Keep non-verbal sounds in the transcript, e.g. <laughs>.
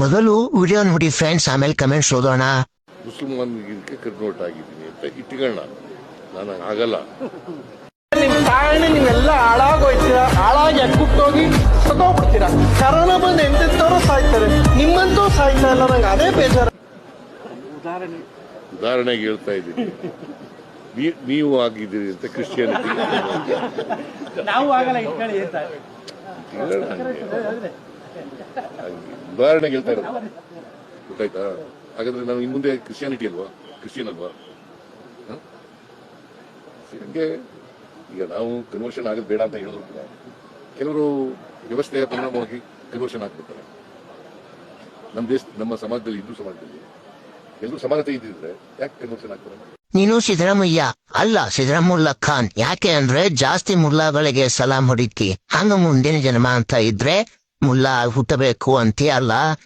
ಮೊದಲು ವಿಡಿಯೋ ನೋಡಿ ಫ್ರೆಂಡ್ಸ್ ಆಮೇಲೆ ಕಮೆಂಟ್ಸ್ ಓದೋಣ ಮುಸಲ್ಮಾನರಿಗೆ ಕನ್ವರ್ಟ್ ಆಗಿದ್ದೀನಿ ಅಂತ ಇಟ್ಕೊಳ್ಳೋಣ. ನಾನು ಆಗಲ್ಲ. ನಿಮ್ ಕಾರಣ ನೀವೆಲ್ಲ ಹಾಳಾಗೋಯ್ತೀರಾ? ಹಾಳಾಗಿ ಅಕ್ಕುಟ್ಟೋಗಿ ಸತ್ತೋಗ್ಬಿಡ್ತೀರಾ? ಕರೋನಾ ಬಂದು ಎಂತೆಂತವ್ರು ಸಾಯ್ತಾರೆ. ನಿಮ್ಮಂತೂ ಸಾಯ್ತಾ ಇಲ್ಲ ನಂಗೆ ಅದೇ ಬೇಜಾರು. ಉದಾಹರಣೆಗೆ ಹೇಳ್ತಾ ಇದ್ದೀನಿ. ನೀ- ನೀವು ಆಗಿದ್ದೀರಿ ಅಂತ ಕ್ರಿಶ್ಚಿಯನ್ ನಾವು ಆಗಲ್ಲ ಇಟ್ಕೊಳ್ಳಿ ಅಂತ. <laughs> ಉದಾಹರಣೆಗೆ ಹೇಳ್ತಾ ಇರೋದು. ಗೊತ್ತಾಯ್ತಾ? ಹಾಗಾದ್ರೆ ನಾನು ಇನ್ ಮುಂದೆ ಕ್ರಿಶ್ಚಿಯಾನಿಟಿ ಅಲ್ವಾ? ಕ್ರಿಶ್ಚಿಯನ್ ಅಲ್ವಾ? ಹಂಗೆ ಈಗ ನಾವು ಕನ್ವರ್ಷನ್ ಆಗೋದು ಬೇಡ ಅಂತ ಹೇಳಿದ್ರು ಕೂಡ ಕೆಲವರು ವ್ಯವಸ್ಥೆಯ ಪರಿಣಾಮವಾಗಿ ಕನ್ವರ್ಷನ್ ಆಗ್ಬಿಡ್ತಾರೆ. ನಮ್ಮ ದೇಶ, ನಮ್ಮ ಸಮಾಜದಲ್ಲಿ ಹಿಂದೂ ಸಮಾಜದಲ್ಲಿ ಎಲ್ಲರೂ ಸಮಾನತೆ ಇದ್ದಿದ್ರೆ ಯಾಕೆ ಕನ್ವರ್ಷನ್ ಆಗ್ತಾರೆ? ನೀನು ಸಿದ್ದರಾಮಯ್ಯ. ಅಲ್ಲ, ಸಿದ್ದರಾಮುಲ್ಲಾ ಖಾನ್. ಯಾಕೆ ಅಂದ್ರೆ ಜಾಸ್ತಿ ಮುಲ್ಲಾಗಳಿಗೆ ಸಲಾಂ ಹೊಡಿತಿ. ಹಂಗ ಮುಂದಿನ ಜನ್ಮ ಅಂತ ಇದ್ರೆ mulla hutebe kuantiala